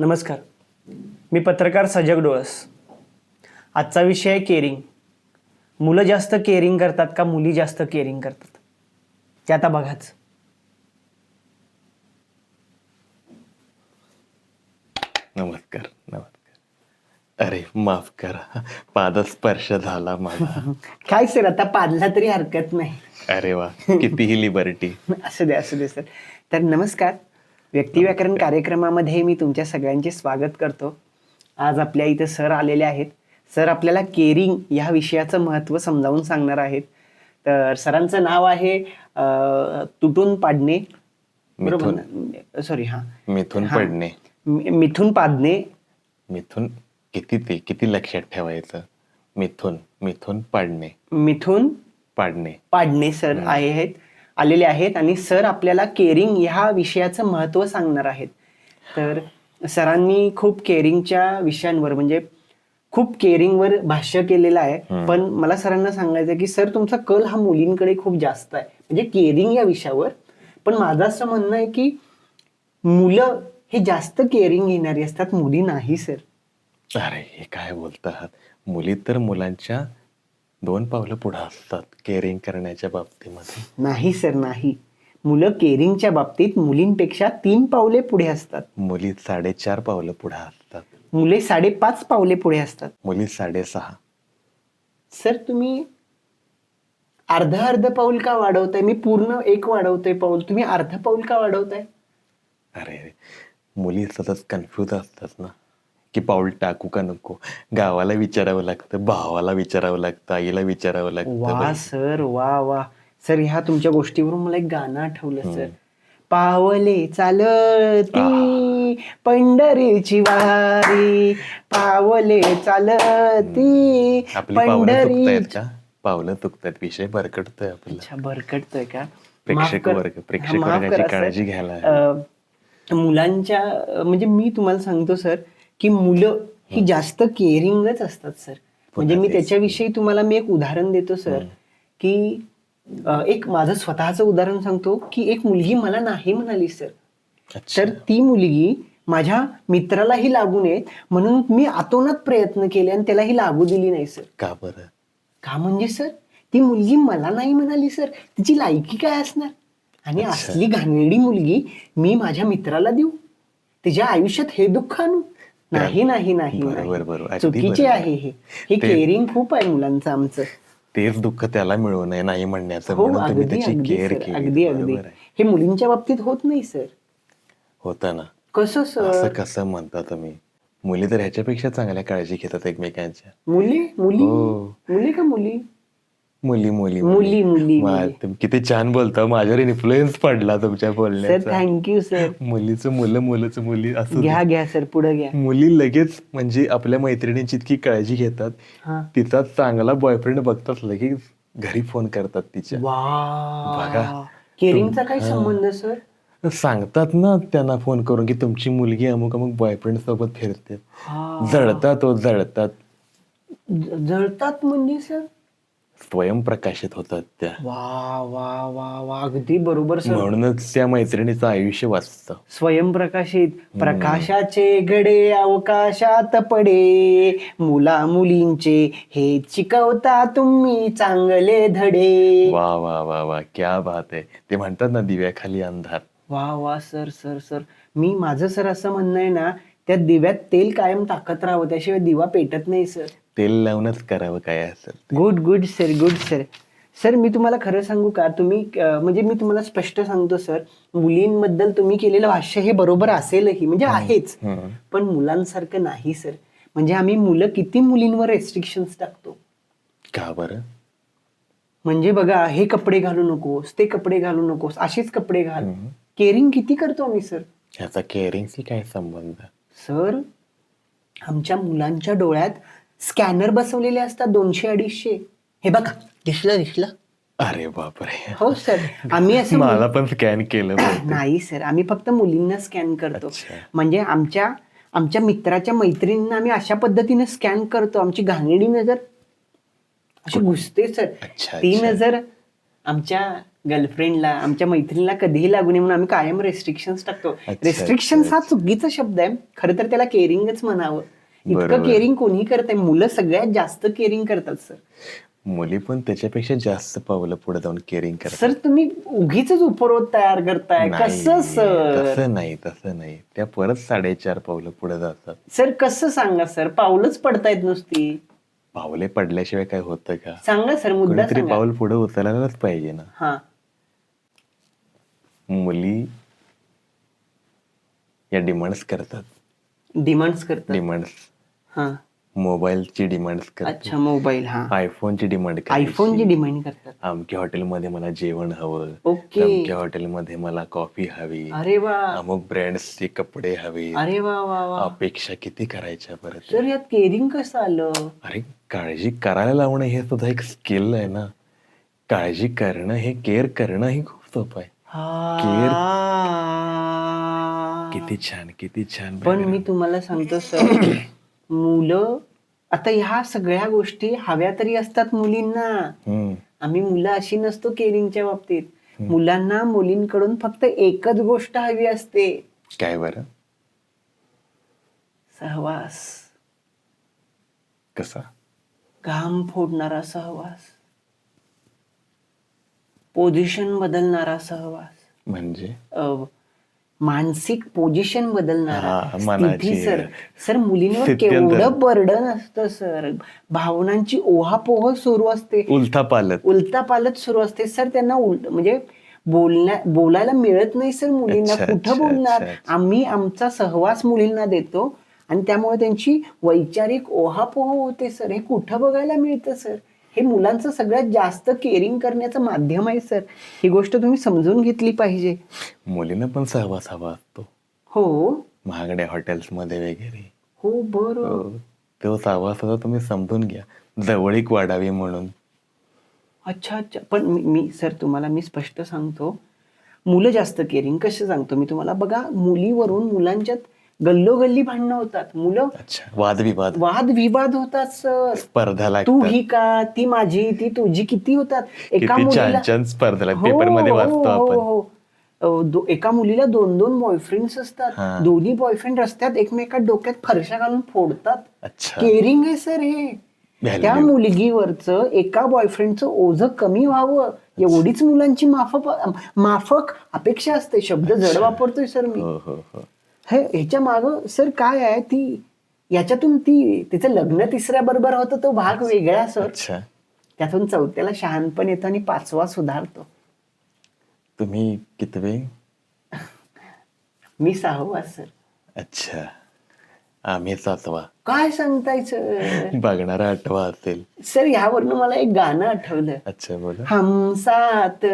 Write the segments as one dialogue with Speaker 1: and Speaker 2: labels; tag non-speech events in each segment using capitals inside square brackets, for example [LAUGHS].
Speaker 1: नमस्कार. मी पत्रकार सजग डोळस. आजचा विषय आहे केअरिंग मुलं जास्त केअरिंग करतात का मुली जास्त केअरिंग करतात? ते आता बघाच.
Speaker 2: नमस्कार नमस्कार. अरे माफ करा. पादस्पर्श झाला माझा [LAUGHS]
Speaker 1: काय सर आता पाडला तरी हरकत नाही.
Speaker 2: अरे वा कितीही लिबर्टी [LAUGHS]
Speaker 1: असू दे असू दे सर. तर नमस्कार. व्यक्तिव्याकरण कार्यक्रमामध्ये मी तुमच्या सगळ्यांचे स्वागत करतो. आज आपल्या इथं सर आलेले आहेत. सर आपल्याला केअरिंग या विषयाचं महत्त्व समजावून सांगणार आहेत. तर सरांचं नाव आहे तुटून पाडणे. बरोबर सॉरी हां.
Speaker 2: मिथून. पडणे.
Speaker 1: मिथून पादणे
Speaker 2: मिथून किती ते किती लक्षात ठेवायचं? मिथून मिथून पाडणे.
Speaker 1: मिथून
Speaker 2: पाडणे.
Speaker 1: पाडणे सर आहेत आलेले आहेत आणि सर आपल्याला केअरिंग ह्या विषयाचं महत्त्व सांगणार आहेत. तर सरांनी खूप केअरिंगच्या विषयांवर म्हणजे खूप केअरिंगवर भाष्य केलेलं आहे. पण मला सरांना सांगायचं आहे की सर तुमचा कल हा मुलींकडे खूप जास्त आहे. म्हणजे केअरिंग या विषयावर. पण माझं असं म्हणणं आहे की मुलं हे जास्त केअरिंग घेणारी असतात मुली नाही सर.
Speaker 2: अरे हे काय बोलत आहात मुली तर मुलांच्या दोन पावलं पुढे असतात केअरिंग करण्याच्या बाबतीमध्ये.
Speaker 1: नाही सर नाही. मुलं केअरिंगच्या बाबतीत मुलींपेक्षा तीन पावले पुढे असतात.
Speaker 2: मुली साडेचार पावलं पुढे असतात.
Speaker 1: मुले साडेपाच पावले पुढे असतात.
Speaker 2: मुली साडेसहा.
Speaker 1: सर तुम्ही अर्ध अर्ध पाऊल का वाढवताय? मी पूर्ण एक वाढवतोय पाऊल. तुम्ही अर्ध पाऊल का वाढवताय?
Speaker 2: अरे अरे मुली सतत कन्फ्यूज असतात ना. की पाऊल टाकू का नको? गावाला विचारावं लागतं भावाला विचारावं लागतं आईला विचारावं लागतं
Speaker 1: वा. सर वा वा. सर ह्या तुमच्या गोष्टीवरून मला एक गाणं आठवलं सर. पावले चालती पंढरीची वारी. पावले चालती
Speaker 2: आपली पावलं
Speaker 1: पंढरी
Speaker 2: का? पावलं चुकतायत विषय भरकटतोय आपला.
Speaker 1: अच्छा भरकटतोय का?
Speaker 2: प्रेक्षक
Speaker 1: कर-
Speaker 2: वर्ग- प्रेक्षक
Speaker 1: माफ
Speaker 2: वर्गाची
Speaker 1: करा, सर.
Speaker 2: काळजी घ्यायला. हवी.
Speaker 1: अं, मुलांच्या म्हणजे मी तुम्हाला सांगतो सर की मुलं ही जास्त केअरिंगच असतात सर. म्हणजे मी. त्याच्याविषयी तुम्हाला मी एक उदाहरण देतो सर की एक माझं स्वतःचं उदाहरण सांगतो की एक मुलगी मला नाही म्हणाली सर. तर ती मुलगी माझ्या मित्रालाही लागू नये म्हणून मी आतोनात प्रयत्न केले आणि त्यालाही लागू दिली नाही सर.
Speaker 2: का बरं?
Speaker 1: का म्हणजे सर? ती मुलगी मला नाही म्हणाली सर. तिची लायकी काय असणार? आणि. असली घाणेरडी मुलगी मी माझ्या मित्राला देऊ? तिच्या आयुष्यात हे दुःख आणू? नाही नाही नाही
Speaker 2: बरोबर,
Speaker 1: चुकीचे. आहे हे. हे केअरिंग खूप आहे मुलांचं आमचं.
Speaker 2: तेच दुःख त्याला मिळू नये नाही म्हणण्याचं.
Speaker 1: हो अगदी
Speaker 2: त्याची
Speaker 1: अगदी. हे मुलींच्या बाबतीत होत नाही सर.
Speaker 2: होतं ना.
Speaker 1: कसं
Speaker 2: असं
Speaker 1: सर
Speaker 2: कसं म्हणता तुम्ही? मुली तर ह्याच्यापेक्षा चांगल्या काळजी घेतात एकमेकांच्या.
Speaker 1: मुली? मुली?
Speaker 2: हो.
Speaker 1: मुली का मुली?
Speaker 2: मुली मुली
Speaker 1: मुली, मुली.
Speaker 2: तुम्ही किती छान बोलता माझ्यावर इन्फ्लुएन्स पडला तुमच्या
Speaker 1: सर
Speaker 2: बोलण्याचा.
Speaker 1: थँक्यू सर
Speaker 2: मुलीचं मुलं मुलंच मुली असं
Speaker 1: घ्या घ्या सर पुढे घ्या.
Speaker 2: मुली लगेच म्हणजे आपल्या मैत्रिणींची इतकी काळजी घेतात.
Speaker 1: हा.
Speaker 2: तिचा चांगला बॉयफ्रेंड बघतात लगेच घरी फोन करतात तिच्या.
Speaker 1: वा.
Speaker 2: बघा.
Speaker 1: केअरिंगचा काय
Speaker 2: हा.
Speaker 1: संबंध सर
Speaker 2: सांगतात ना त्यांना फोन करून की तुमची मुलगी अमुक अमुक बॉयफ्रेंड सोबत फिरते.
Speaker 1: हा.
Speaker 2: जळतात हो जळतात.
Speaker 1: ज- जळतात म्हणजे सर
Speaker 2: स्वयंप्रकाशित होतात त्या.
Speaker 1: वा वा वा वा. अगदी बरोबर सर.
Speaker 2: म्हणूनच त्या मैत्रिणीचं आयुष्य वाचतं.
Speaker 1: स्वयंप्रकाशित प्रकाशाचे गडे अवकाशात पडे. मुला मुलींचे हे शिकवता तुम्ही चांगले धडे.
Speaker 2: वा वा वा वा. क्या बात आहे. ते म्हणतात ना दिव्याखाली अंधार.
Speaker 1: वा वा सर सर सर. मी माझं सर असं म्हणणं आहे ना त्या दिव्यात तेल कायम टाकत राहावं. त्याशिवाय दिवा पेटत नाही सर.
Speaker 2: तेल लावूनच करावं काय असेल
Speaker 1: good good sir good sir sir मी तुम्हाला खरं सांगू का? तुम्ही अं, म्हणजे मी तुम्हाला स्पष्ट सांगतो सर मुलींबद्दल तुम्ही केलेलं भाष्य हे बरोबर असेलही म्हणजे आहेच.
Speaker 2: हम्म.
Speaker 1: पण मुलांसारखं नाही सर म्हणजे आम्ही मुलं किती मुलींवर रेस्ट्रिक्शन्स टाकतो?
Speaker 2: का बरं?
Speaker 1: म्हणजे बघा हे कपडे घालू नकोस ते कपडे घालू नकोस असेच कपडे घाल. केअरिंग किती करतो आम्ही सर
Speaker 2: ह्याचा केअरिंगशी काय संबंध?
Speaker 1: सर आमच्या मुलांच्या डोळ्यात स्कॅनर बसवलेले असतात दोनशे अडीचशे. हे बघा दिसलं दिसलं.
Speaker 2: अरे बापरे.
Speaker 1: हो सर. आम्ही असं
Speaker 2: मला पण स्कॅन केलं. [COUGHS]
Speaker 1: नाही सर. आम्ही फक्त मुलींना स्कॅन करतो. म्हणजे आमच्या आमच्या मित्राच्या मैत्रिणींना आम्ही अशा पद्धतीने स्कॅन करतो. आमची घाणेरडी नजर अशी घुसते सर. ती. नजर आमच्या गर्लफ्रेंडला आमच्या मैत्रिणीला कधीही लागू नये म्हणून आम्ही कायम रेस्ट्रिक्शन्स टाकतो.
Speaker 2: अच्छा,
Speaker 1: रेस्ट्रिक्शन्स हा. चुकीचा शब्द आहे. खरं तर त्याला केअरिंगच म्हणावं. इतकं. केअरिंग कोणी करत आहे मुलं सगळ्यात जास्त केअरिंग करतात सर
Speaker 2: मुली पण त्याच्यापेक्षा जास्त पावलं पुढे जाऊन केअरिंग करतात.
Speaker 1: सर तुम्ही उगीच उपरोध तयार करताय. कसं सर
Speaker 2: तसं नाही तसं नाही. त्या परत साडेचार पावलं पुढे जातात.
Speaker 1: सर कसं सांगा सर पावलंच पडतायत नुसती.
Speaker 2: पावले पडल्याशिवाय काय होतं का?
Speaker 1: सांगा सर मुद्दा सांगा.
Speaker 2: पाऊल पुढे उचलायलाच पाहिजे ना.
Speaker 1: हा.
Speaker 2: मुली या डिमांड्स करतात.
Speaker 1: डिमांड्स करतात.
Speaker 2: डिमांड्स
Speaker 1: हा.
Speaker 2: मोबाईलची करतात
Speaker 1: अच्छा मोबाईल हा.
Speaker 2: आयफोनची डिमांड
Speaker 1: आयफोनची डिमांड करतात.
Speaker 2: अमक्या हॉटेलमध्ये मला जेवण हवं.
Speaker 1: ओके.
Speaker 2: अमक्या हॉटेलमध्ये मला कॉफी हवी.
Speaker 1: अरे वा.
Speaker 2: अमुक ब्रँड्सचे कपडे हवे.
Speaker 1: अरे वा वा वा.
Speaker 2: अपेक्षा किती करायच्या परत
Speaker 1: सर यात केअरिंग कसं आलं?
Speaker 2: अरे काळजी करायला लावणं हे सुद्धा एक स्किल आहे ना. काळजी करणं हे केअर करणं हे खूप सोपं आहे. किती छान किती छान
Speaker 1: पण मी तुम्हाला सांगतो सर मुलं आता ह्या सगळ्या गोष्टी हव्या तरी असतात मुलींना.
Speaker 2: हम्म.
Speaker 1: आम्ही मुलं अशी नसतो केअरिंगच्या बाबतीत. मुलांना मुलींकडून फक्त एकच गोष्ट हवी असते.
Speaker 2: काय बरं?
Speaker 1: सहवास.
Speaker 2: कसा?
Speaker 1: घाम फोडणारा सहवास. पोझिशन बदलणारा सहवास.
Speaker 2: म्हणजे?
Speaker 1: अ, मानसिक पोझिशन बदलणारा. सर. सर मुलींवर. केवढं बर्डन असतं सर. भावनांची ओहापोह सुरू असते.
Speaker 2: उलथा पालत.
Speaker 1: उलता पालत सुरू असते. सर त्यांना उलट म्हणजे बोलण्या बोलायला मिळत नाही सर मुलींना. कुठं बोलणार. आम्ही आमचा सहवास मुलींना देतो आणि त्यामुळे त्यांची वैचारिक ओहापोह होते सर. हे कुठं बघायला मिळतं सर? हे मुलांचं सगळ्यात जास्त केअरिंग करण्याचं माध्यम आहे सर ही गोष्ट तुम्ही समजून घेतली पाहिजे.
Speaker 2: मुलीनं पण सहवास हवा असतो.
Speaker 1: हो.
Speaker 2: महागड्या हॉटेल्समध्ये वगैरे.
Speaker 1: हो बरं.
Speaker 2: हो. तो सहवास सुद्धा तुम्ही समजून घ्या. जवळीक वाढावी म्हणून.
Speaker 1: अच्छा अच्छा. पण मी मी सर तुम्हाला मी स्पष्ट सांगतो. मुलं जास्त केअरिंग कसं सांगतो? मी तुम्हाला बघा मुलीवरून मुलांच्यात गल्लोगल्ली भांडणं होतात. मुलं
Speaker 2: वादविवाद.
Speaker 1: वाद विवाद होतात सर.
Speaker 2: स्पर्धा
Speaker 1: तू ही का? ती माझी ती तुझी किती होतात? एका मुलीला
Speaker 2: स्पर्धा
Speaker 1: हो,
Speaker 2: पेपरमध्ये
Speaker 1: हो,
Speaker 2: वाचतो
Speaker 1: हो, दो- एका मुलीला दोन दोन बॉयफ्रेंड्स असतात. दोन्ही बॉयफ्रेंड रस्त्यात एकमेकात डोक्यात फरशा घालून फोडतात. केअरिंग आहे सर हे. त्या मुलगीवरचं एका बॉयफ्रेंडचं ओझं कमी व्हावं. एवढीच मुलांची माफक माफक अपेक्षा असते. शब्द जड वापरतोय सर मी.
Speaker 2: हो
Speaker 1: ह्याच्या माग सर काय आहे ती याच्यातून ती तिचं लग्न तिसऱ्या बरोबर होतं तो भाग वेगळा सर. त्यातून चौथ्याला शहाणपण येतं आणि पाचवा सुधारतो.
Speaker 2: तुम्ही कितवे?
Speaker 1: मी सहावा सर.
Speaker 2: अच्छा. आम्ही सातवा.
Speaker 1: काय सांगताय सर
Speaker 2: बघणारा आठवा असेल.
Speaker 1: सर ह्यावरनं मला एक गाणं आठवलं.
Speaker 2: अच्छा बोला.
Speaker 1: हम साथ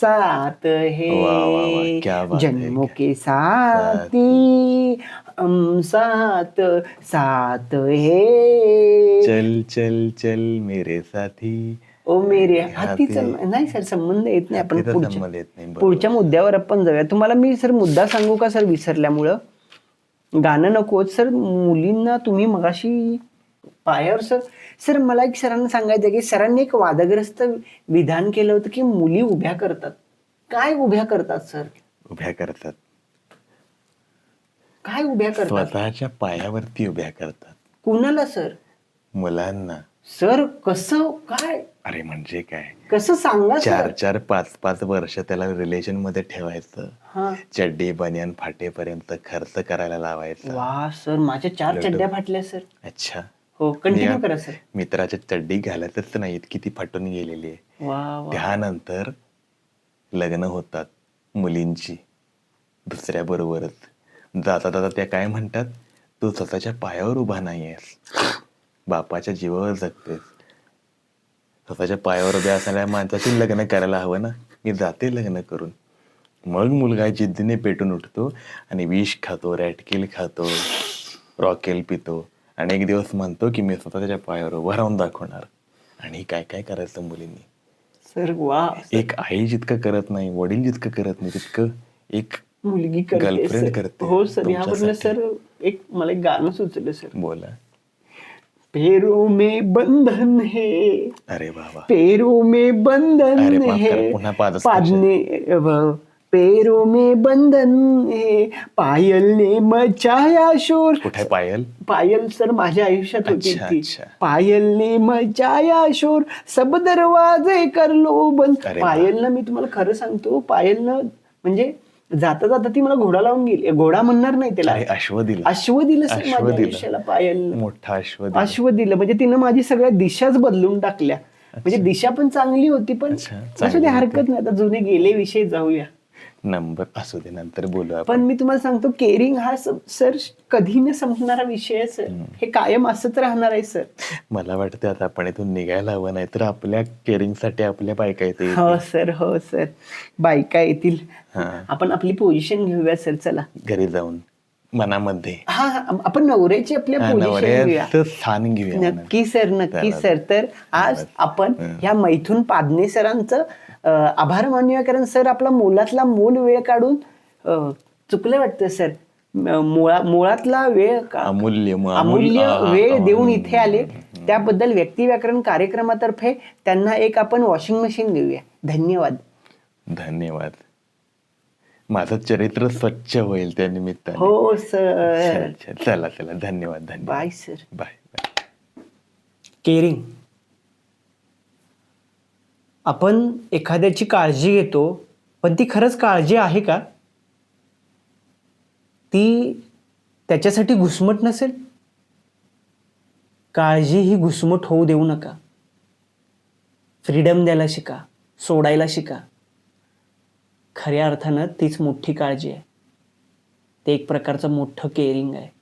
Speaker 1: साथ है.
Speaker 2: क्या बात है,
Speaker 1: जन्मों के साथी. हम साथ साथ है.
Speaker 2: चल चल चल मेरे साथी.
Speaker 1: ओ मेरे.
Speaker 2: हाती.
Speaker 1: हातीचा नाही सर संबंध येत नाही. आपण
Speaker 2: हातीचा
Speaker 1: पुढच्या
Speaker 2: संबंध येत नाही, बरोबर.
Speaker 1: पुढच्या मुद्द्यावर आपण जाऊया. तुम्हाला मी सर मुद्दा सांगू का सर विसरल्यामुळं? गाणं नकोच सर मुलींना तुम्ही मगाशी पायावर सर सर मला एक सरांना सांगायचं की सरांनी एक वादग्रस्त विधान केलं होतं की मुली उभ्या करतात. काय उभ्या करतात सर?
Speaker 2: उभ्या करतात.
Speaker 1: काय उभ्या करतात?
Speaker 2: स्वतःच्या पायावरती उभ्या करतात.
Speaker 1: कुणाला सर?
Speaker 2: मुलांना.
Speaker 1: सर कसं काय?
Speaker 2: अरे म्हणजे काय?
Speaker 1: कसं सांगा
Speaker 2: चार
Speaker 1: सर?
Speaker 2: चार पाच पाच वर्ष त्याला रिलेशनमध्ये ठेवायचं.
Speaker 1: हा.
Speaker 2: चड्डी बनियान फाटेपर्यंत खर्च करायला लावायचा.
Speaker 1: वा सर माझ्या चार. चड्ड्या फाटल्या सर.
Speaker 2: अच्छा.
Speaker 1: हो कंटिन्यू करा सर.
Speaker 2: मित्राच्या चड्डी घालतच नाहीत किती फाटून गेलेली आहे.
Speaker 1: वा वा.
Speaker 2: त्यानंतर लग्न होतात मुलींची दुसऱ्या बरोबरच. जाता जाता त्या काय म्हणतात? तू स्वतःच्या पायावर उभा नाही आहेस बापाच्या जीवावर जगतेस. स्वतःच्या पायावर उभ्या असणाऱ्या माणसाशी लग्न करायला हवं ना? मी जाते लग्न करून. मग मुलगा जिद्दीने पेटून उठतो आणि विष खातो रॅटकिल खातो रॉकेल पितो आणि एक दिवस म्हणतो की मी स्वतःच्या पायावर उभं राहून दाखवणार. आणि काय काय करायचं मुलींनी?
Speaker 1: सर वा.
Speaker 2: एक आई जितकं करत नाही वडील जितकं करत नाही तितकं एक
Speaker 1: मुलगी सर.
Speaker 2: करते
Speaker 1: हो सर.
Speaker 2: तुमच्यासाठी.
Speaker 1: सर एक मला एक गाणं सुचलं सर.
Speaker 2: बोला.
Speaker 1: पेरो में बंधन है।
Speaker 2: अरे बाबा
Speaker 1: पेरो में बंधन
Speaker 2: अरे बाप
Speaker 1: है।
Speaker 2: रे, पुन्हा.
Speaker 1: पादने पेरो में बंधन है। पायल ने मचाया शोर।
Speaker 2: कुठे पायल?
Speaker 1: पायल सर माझ्या आयुष्यात होती
Speaker 2: अच्छा,
Speaker 1: ती.
Speaker 2: अच्छा.
Speaker 1: पायल ने मचाया शोर। सब दरवाजे कर लो बंद
Speaker 2: अरे वा.
Speaker 1: पायलनं मी तुम्हाला खरं सांगतो पायलनं म्हणजे जाता जाता ती मला घोडा लावून गेली. घोडा म्हणणार नाही त्याला.
Speaker 2: अश्व दिला
Speaker 1: अश्व दिलं सर
Speaker 2: अश्व
Speaker 1: माझ्या
Speaker 2: दिलं.
Speaker 1: आयुष्याला पायलनं
Speaker 2: मोठा अश्व दिला
Speaker 1: अश्व दिलं म्हणजे तिनं माझी सगळ्या दिशाच बदलून टाकल्या. म्हणजे दिशा पण चांगली होती पण. हरकत नाही. आता जुने गेले विषय जाऊया.
Speaker 2: नंबर असू दे नंतर बोलू
Speaker 1: पण मी तुम्हाला सांगतो केअरिंग हा सर कधी न संपणारा विषय आहे सर. हे कायम असंच राहणार आहे सर.
Speaker 2: मला वाटतं आता आपण इथून निघायला हवं नाही तर आपल्या केअरिंगसाठी आपल्या बायका येते
Speaker 1: हो सर हो सर. बायका येतील. आपण आपली पोझिशन घेऊया सर. चला.
Speaker 2: घरी जाऊन मनामध्ये.
Speaker 1: हा आपण नवऱ्याची आपल्या पोझिशन घेऊया
Speaker 2: नवऱ्याचं स्थान घेऊया.
Speaker 1: नक्की सर नक्की. सर. तर आज आपण. ह्या मैथून पादने सरांचं आभार मानूया कारण सर आपला मोलातला मोल वेळ काढून चुकलं वाटतं सर. मुळा मुळातला वेळ का-
Speaker 2: अमूल्य
Speaker 1: अमूल्य वेळ. देऊन इथे आले. त्याबद्दल व्यक्ती व्याकरण कार्यक्रमातर्फे त्यांना एक आपण वॉशिंग मशीन देऊया. धन्यवाद.
Speaker 2: धन्यवाद. माझं चरित्र स्वच्छ होईल त्या निमित्ताने.
Speaker 1: हो सर.
Speaker 2: चल, चल. चला चला. धन्यवाद धन्यवाद.
Speaker 1: Bye sir
Speaker 2: bye bye
Speaker 1: caring आपण एखाद्याची काळजी घेतो पण ती खरंच काळजी आहे का? ती त्याच्यासाठी घुसमट नसेल? काळजी ही घुसमट होऊ देऊ नका. फ्रीडम द्यायला शिका सोडायला शिका. खऱ्या अर्थानं तीच मोठी काळजी आहे. ते एक प्रकारचं मोठं केअरिंग आहे.